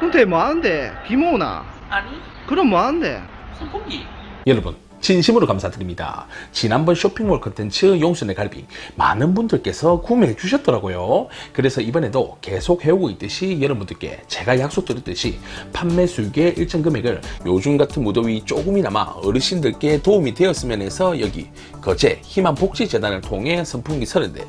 근데 뭐하는데? 김호나 아니 그럼 뭐하는데? 선풍기 여러분 진심으로 감사드립니다. 지난번 쇼핑몰 컨텐츠 용순의 갈비 많은 분들께서 구매해 주셨더라고요. 그래서 이번에도 계속 해오고 있듯이 여러분들께 제가 약속드렸듯이 판매 수익의 일정 금액을 요즘 같은 무더위 조금이나마 어르신들께 도움이 되었으면 해서 여기 거제 희망복지재단을 통해 선풍기 30대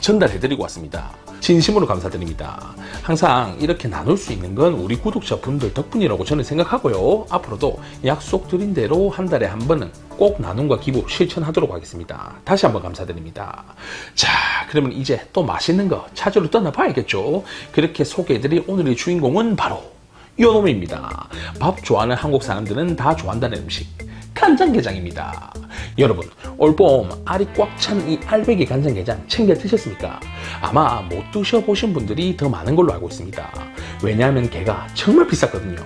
전달해드리고 왔습니다. 진심으로 감사드립니다. 항상 이렇게 나눌 수 있는 건 우리 구독자 분들 덕분이라고 저는 생각하고요. 앞으로도 약속드린 대로 한 달에 한 번은 꼭 나눔과 기부 실천하도록 하겠습니다. 다시 한번 감사드립니다. 자, 그러면 이제 또 맛있는 거 찾으러 떠나봐야겠죠. 그렇게 소개해드릴 오늘의 주인공은 바로 요놈입니다. 밥 좋아하는 한국 사람들은 다 좋아한다는 음식. 간장게장입니다. 여러분, 올봄 알이 꽉 찬 이 알배기 간장게장 챙겨 드셨습니까? 아마 못 드셔보신 분들이 더 많은 걸로 알고 있습니다. 왜냐하면 게가 정말 비쌌거든요.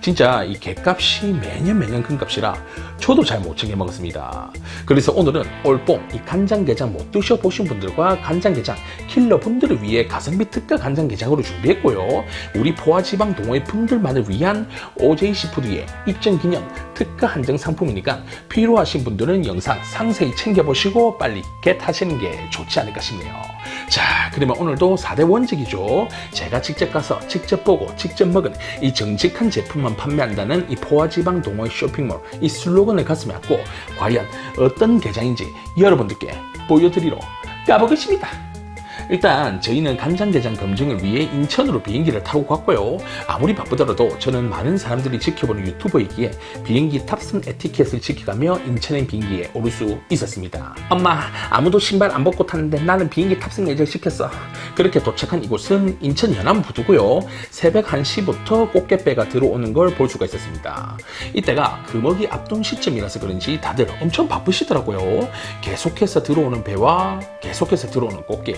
진짜 이 게값이 매년 매년 큰 값이라 저도 잘 못 챙겨 먹었습니다. 그래서 오늘은 올봄 이 간장게장 못 드셔보신 분들과 간장게장 킬러 분들을 위해 가성비 특가 간장게장으로 준비했고요. 우리 포화지방 동호회 분들만을 위한 OJ 시푸드의 입점 기념 특가 한정 상품이니까 필요하신 분들은 영상 상세히 챙겨보시고 빨리 겟하시는 게 좋지 않을까 싶네요. 자, 그러면 오늘도 4대 원칙이죠. 제가 직접 가서 직접 보고 직접 먹은 이 정직한 제품만 판매한다는 이 포화지방 동호회 쇼핑몰 이 슬로건을 가슴에 안고 과연 어떤 게장인지 여러분들께 보여드리러 가보겠습니다. 일단 저희는 간장게장 검증을 위해 인천으로 비행기를 타고 갔고요. 아무리 바쁘더라도 저는 많은 사람들이 지켜보는 유튜버이기에 비행기 탑승 에티켓을 지켜가며 인천행 비행기에 오를 수 있었습니다. 엄마, 아무도 신발 안 벗고 탔는데 나는 비행기 탑승 예절 시켰어. 그렇게 도착한 이곳은 인천 연안부두고요. 새벽 1시부터 꽃게배가 들어오는 걸 볼 수가 있었습니다. 이때가 금어기 앞동 시점이라서 그런지 다들 엄청 바쁘시더라고요. 계속해서 들어오는 배와 계속해서 들어오는 꽃게,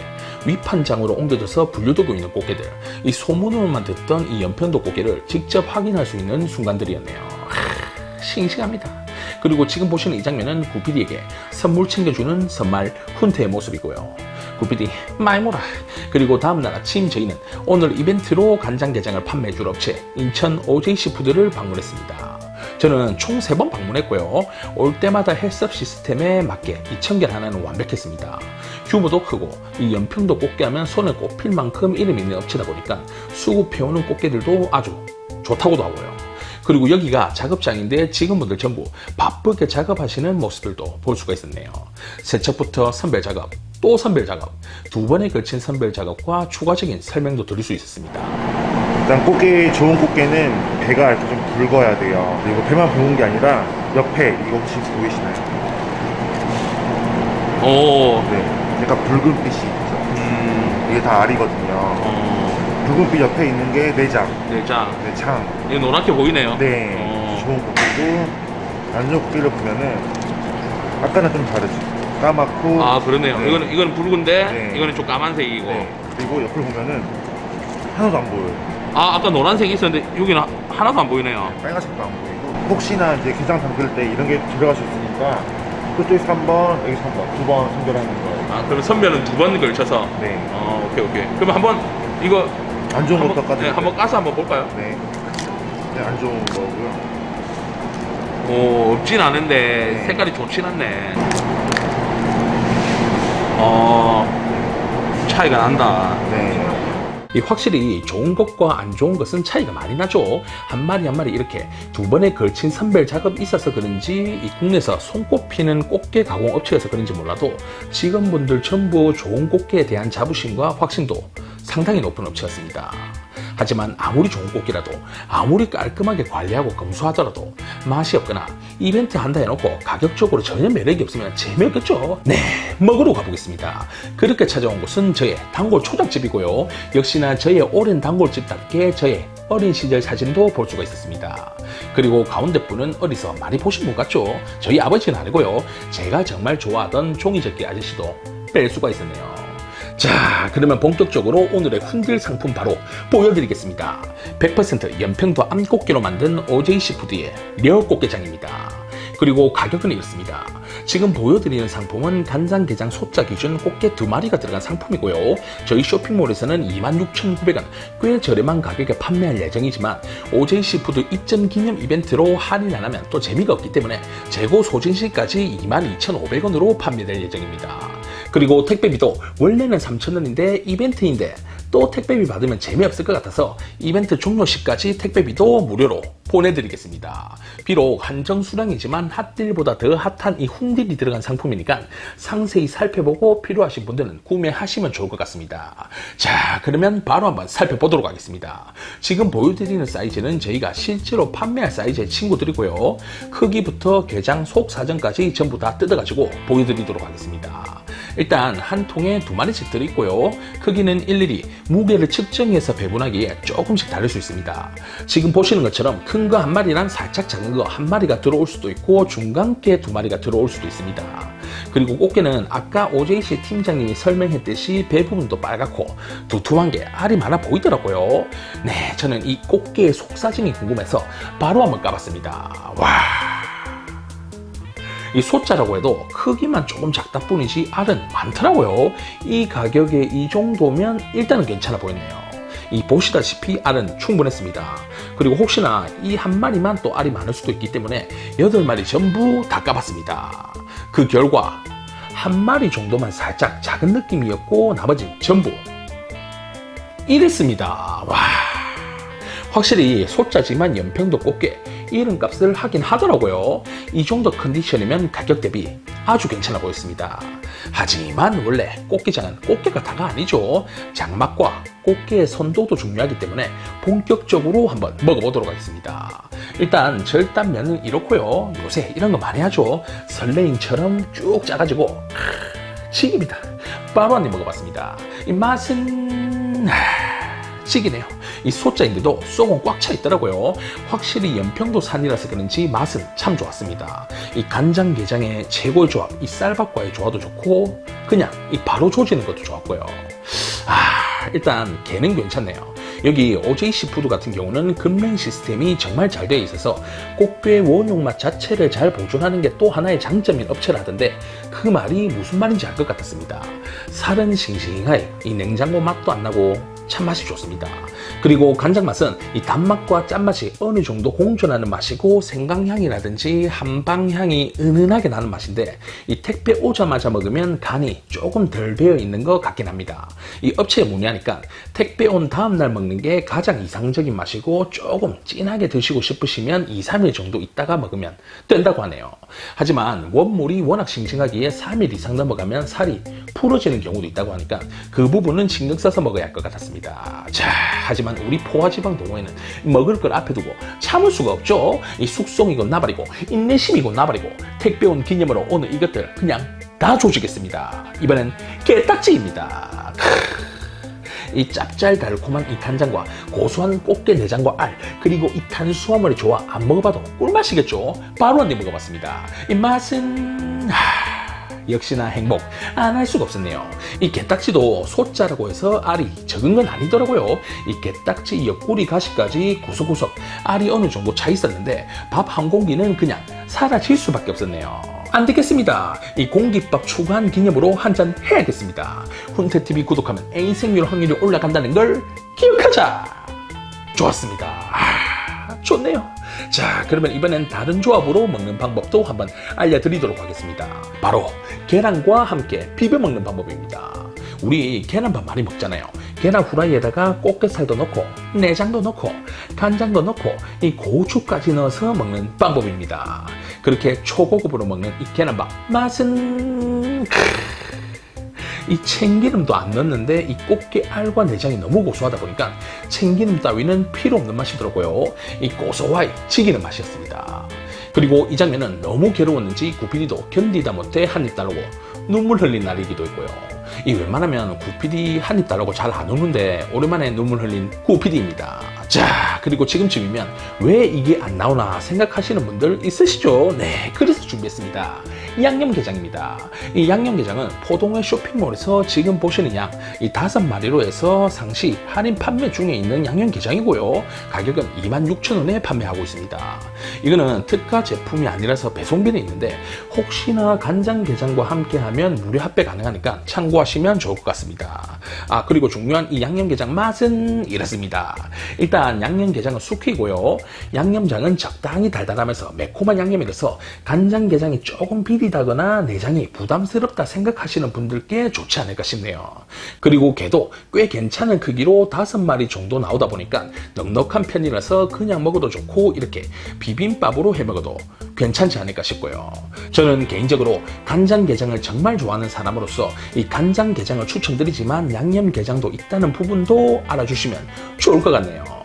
위판장으로 옮겨져서 분류되고 있는 꽃게들, 이 소문으로만 듣던 이 연편도 꽃게를 직접 확인할 수 있는 순간들이었네요. 하, 싱싱합니다. 그리고 지금 보시는 이 장면은 구피디에게 선물 챙겨주는 선말 훈태의 모습이고요. 구피디 몰아. 그리고 다음날 아침 저희는 오늘 이벤트로 간장게장을 판매해줄 업체 인천 OJC푸드를 방문했습니다. 저는 총 3번 방문했고요. 올 때마다 헬스업 시스템에 맞게 이 청결 하나는 완벽했습니다. 규모도 크고 이 연평도 꽃게 하면 손에 꼽힐 만큼 이름 있는 업체다 보니까 수급해오는 꽃게들도 아주 좋다고도 하고요. 그리고 여기가 작업장인데 직원분들 전부 바쁘게 작업하시는 모습들도 볼 수가 있었네요. 세척부터 선별 작업, 또 선별 작업, 두 번에 걸친 선별 작업과 추가적인 설명도 드릴 수 있었습니다. 일단 꽃게 좋은 꽃게는 배가 이렇게 좀 붉어야 돼요. 그리고 배만 붉은 게 아니라 옆에 이거 혹시 보이시나요? 오, 네, 약간 붉은 빛이 있죠. 이게 다 알이거든요. 어, 붉은 빛 옆에 있는 게 내장, 내장. 네, 창. 이거 노랗게 보이네요. 네, 어. 좋은 꽃게고 안 좋은 꽃게를 보면은 아까는 좀 다르죠. 까맣고. 아, 그러네요. 네. 이거는, 이거는 붉은데, 네. 이거는 좀 까만색이고. 네. 그리고 옆을 보면은 하나도 안 보여요. 아, 아까 노란색이 있었는데, 여기는 하나도 안 보이네요. 빨간색도 안 보이고 혹시나 이제 게장 담글 때 이런 게 들어갈 수 있으니까 그쪽에서 3번, 여기서 3번, 두 번 선별하는 거예요. 아, 그럼 선별은 두 번 걸쳐서. 네. 어, 오케이, 오케이. 그럼 한번, 이거. 안 좋은 한번, 것도 까지. 네, 한번 까서 한번 볼까요? 네. 네, 안 좋은 거고요. 오, 없진 않은데, 네. 색깔이 좋진 않네. 어, 차이가 난다. 네. 이 확실히 좋은 것과 안 좋은 것은 차이가 많이 나죠. 한 마리 한 마리 이렇게 두 번에 걸친 선별 작업이 있어서 그런지 이 국내에서 손꼽히는 꽃게 가공 업체여서 그런지 몰라도 직원분들 전부 좋은 꽃게에 대한 자부심과 확신도 상당히 높은 업체였습니다. 하지만 아무리 좋은 꽃게라도 아무리 깔끔하게 관리하고 검수하더라도 맛이 없거나 이벤트 한다 해놓고 가격적으로 전혀 매력이 없으면 재미없겠죠. 네, 먹으러 가보겠습니다. 그렇게 찾아온 곳은 저의 단골 초장집이고요. 역시나 저의 오랜 단골집답게 저의 어린 시절 사진도 볼 수가 있었습니다. 그리고 가운데 분은 어디서 많이 보신 분 같죠? 저희 아버지는 아니고요. 제가 정말 좋아하던 종이접기 아저씨도 뺄 수가 있었네요. 자, 그러면 본격적으로 오늘의 훈들 상품 바로 보여드리겠습니다. 100% 연평도 암꽃게로 만든 OJ 시푸드의 리얼 꽃게장입니다. 그리고 가격은 이렇습니다. 지금 보여드리는 상품은 간장 게장 소자 기준 꽃게 두 마리가 들어간 상품이고요. 저희 쇼핑몰에서는 26,900원 꽤 저렴한 가격에 판매할 예정이지만 OJ 시푸드 입점 기념 이벤트로 할인 안 하면 또 재미가 없기 때문에 재고 소진 시까지 22,500원으로 판매될 예정입니다. 그리고 택배비도 원래는 3,000원인데 이벤트인데 또 택배비 받으면 재미없을 것 같아서 이벤트 종료 시까지 택배비도 무료로 보내드리겠습니다. 비록 한정 수량이지만 핫딜보다 더 핫한 이 훈딜이 들어간 상품이니까 상세히 살펴보고 필요하신 분들은 구매하시면 좋을 것 같습니다. 자, 그러면 바로 한번 살펴보도록 하겠습니다. 지금 보여드리는 사이즈는 저희가 실제로 판매할 사이즈의 친구들이고요. 크기부터 게장 속 사정까지 전부 다 뜯어가지고 보여드리도록 하겠습니다. 일단 한 통에 두 마리씩 들어있고요. 크기는 일일이 무게를 측정해서 배분하기에 조금씩 다를 수 있습니다. 지금 보시는 것처럼 큰 거 한 마리랑 살짝 작은 거 한 마리가 들어올 수도 있고 중간께 두 마리가 들어올 수도 있습니다. 그리고 꽃게는 아까 OJC 팀장님이 설명했듯이 배 부분도 빨갛고 두툼한 게 알이 많아 보이더라고요. 네, 저는 이 꽃게의 속사정이 궁금해서 바로 한번 까봤습니다. 와. 이 소자라고 해도 크기만 조금 작다 뿐이지 알은 많더라고요. 이 가격에 이 정도면 일단은 괜찮아 보였네요. 이 보시다시피 알은 충분했습니다. 그리고 혹시나 이 한 마리만 또 알이 많을 수도 있기 때문에 여덟 마리 전부 다 까봤습니다. 그 결과 한 마리 정도만 살짝 작은 느낌이었고 나머지 전부 이랬습니다. 와. 확실히 소자지만 연평도 꽃게 이런 값을 하긴 하더라고요. 이 정도 컨디션이면 가격 대비 아주 괜찮아 보였습니다. 하지만 원래 꽃게장은 꽃게가 다가 아니죠. 장맛과 꽃게의 선도도 중요하기 때문에 본격적으로 한번 먹어보도록 하겠습니다. 일단 절단면은 이렇고요. 요새 이런 거 많이 하죠. 설레임처럼 쭉 짜가지고 크, 튀깁니다. 바로 한 입 먹어봤습니다. 이 맛은 하, 찌기네요. 이 소자인데도 쏙은 꽉 차 있더라고요. 확실히 연평도 산이라서 그런지 맛은 참 좋았습니다. 이 간장게장의 최고의 조합, 이 쌀밥과의 조화도 좋고 그냥 이 바로 조지는 것도 좋았고요. 아 일단 게는 괜찮네요. 여기 OJ 시푸드 같은 경우는 금냉 시스템이 정말 잘 되어 있어서 꽃게 원용 맛 자체를 잘 보존하는 게 또 하나의 장점인 업체라던데 그 말이 무슨 말인지 알 것 같았습니다. 살은 싱싱하게 이 냉장고 맛도 안 나고 참 맛이 좋습니다. 그리고 간장 맛은 이 단맛과 짠맛이 어느 정도 공존하는 맛이고 생강향이라든지 한방향이 은은하게 나는 맛인데 이 택배 오자마자 먹으면 간이 조금 덜 배어 있는 것 같긴 합니다. 이 업체에 문의하니까 택배 온 다음날 먹는 게 가장 이상적인 맛이고 조금 진하게 드시고 싶으시면 2, 3일 정도 있다가 먹으면 된다고 하네요. 하지만 원물이 워낙 싱싱하기에 3일 이상 넘어가면 살이 풀어지는 경우도 있다고 하니까 그 부분은 신경 써서 먹어야 할 것 같았습니다. 자, 하지만 우리 포화지방 동호회는 먹을 걸 앞에 두고 참을 수가 없죠. 이 숙성이고 나발이고 인내심이고 나발이고 택배 온 기념으로 오늘 이것들 그냥 다 조지겠습니다. 이번엔 게딱지입니다. 이 짭짤달콤한 이 간장과 고소한 꽃게 내장과 알 그리고 이 탄수화물의 조화 안 먹어봐도 꿀맛이겠죠 바로 한 입 먹어봤습니다 이 맛은 하... 역시나 행복 안 할 수가 없었네요 이 게딱지도 소자라고 해서 알이 적은 건 아니더라고요 이 게딱지 옆구리 가시까지 구석구석 알이 어느 정도 차 있었는데 밥 한 공기는 그냥 사라질 수밖에 없었네요 안 되겠습니다. 이 공깃밥 추가한 기념으로 한 잔 해야겠습니다. 훈태TV 구독하면 A 생률 확률이 올라간다는 걸 기억하자. 좋았습니다. 아, 좋네요. 자, 그러면 이번엔 다른 조합으로 먹는 방법도 한번 알려드리도록 하겠습니다. 바로 계란과 함께 비벼 먹는 방법입니다. 우리 계란밥 많이 먹잖아요. 계란 후라이에다가 꽃게살도 넣고 내장도 넣고 간장도 넣고 이 고추까지 넣어서 먹는 방법입니다. 그렇게 초고급으로 먹는 이 계란밥 맛은 이 참기름도 안 넣었는데 이 꽃게 알과 내장이 너무 고소하다 보니까 참기름 따위는 필요 없는 맛이더라고요. 이 고소하이 튀기는 맛이었습니다. 그리고 이 장면은 너무 괴로웠는지 구피디도 견디다 못해 한입 따르고 눈물 흘린 날이기도 했고요. 이 웬만하면 구피디 한입 달라고 잘 안 오는데 오랜만에 눈물 흘린 구피디입니다. 자, 그리고 지금쯤이면 왜 이게 안 나오나 생각하시는 분들 있으시죠? 네, 그래서 준비했습니다. 양념게장입니다. 이 양념게장은 포동의 쇼핑몰에서 지금 보시는 양, 이 다섯 마리로 해서 상시 할인 판매 중에 있는 양념게장이고요. 가격은 26,000원에 판매하고 있습니다. 이거는 특가 제품이 아니라서 배송비는 있는데 혹시나 간장게장과 함께하면 무료 합배 가능하니까 참고하시면 좋을 것 같습니다. 아 그리고 중요한 이 양념게장 맛은 이렇습니다. 일단 양념게장은 숙이고요. 양념장은 적당히 달달하면서 매콤한 양념이라서 간장게장이 조금 비 리다거나 내장이 부담스럽다 생각하시는 분들께 좋지 않을까 싶네요. 그리고 게도 꽤 괜찮은 크기로 다섯 마리 정도 나오다 보니까 넉넉한 편이라서 그냥 먹어도 좋고 이렇게 비빔밥으로 해 먹어도 괜찮지 않을까 싶고요. 저는 개인적으로 간장게장을 정말 좋아하는 사람으로서 이 간장게장을 추천드리지만 양념게장도 있다는 부분도 알아주시면 좋을 것 같네요.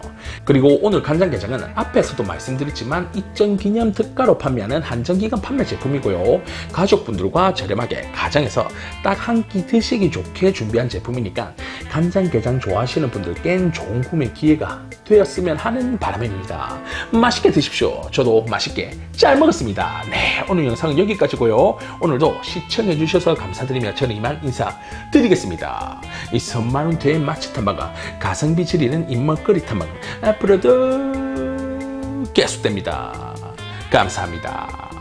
그리고 오늘 간장게장은 앞에서도 말씀드렸지만 입점 기념 특가로 판매하는 한정기간 판매 제품이고요. 가족분들과 저렴하게 가정에서 딱 한 끼 드시기 좋게 준비한 제품이니까 간장게장 좋아하시는 분들께는 좋은 구매 기회가 되었으면 하는 바람입니다. 맛있게 드십시오. 저도 맛있게 잘 먹었습니다. 네, 오늘 영상은 여기까지고요. 오늘도 시청해주셔서 감사드리며 저는 이만 인사드리겠습니다. 이 선만원 대의 맛집 탐방과 가성비 지리는 입먹거리 탐방 앞으로도 계속됩니다. 감사합니다.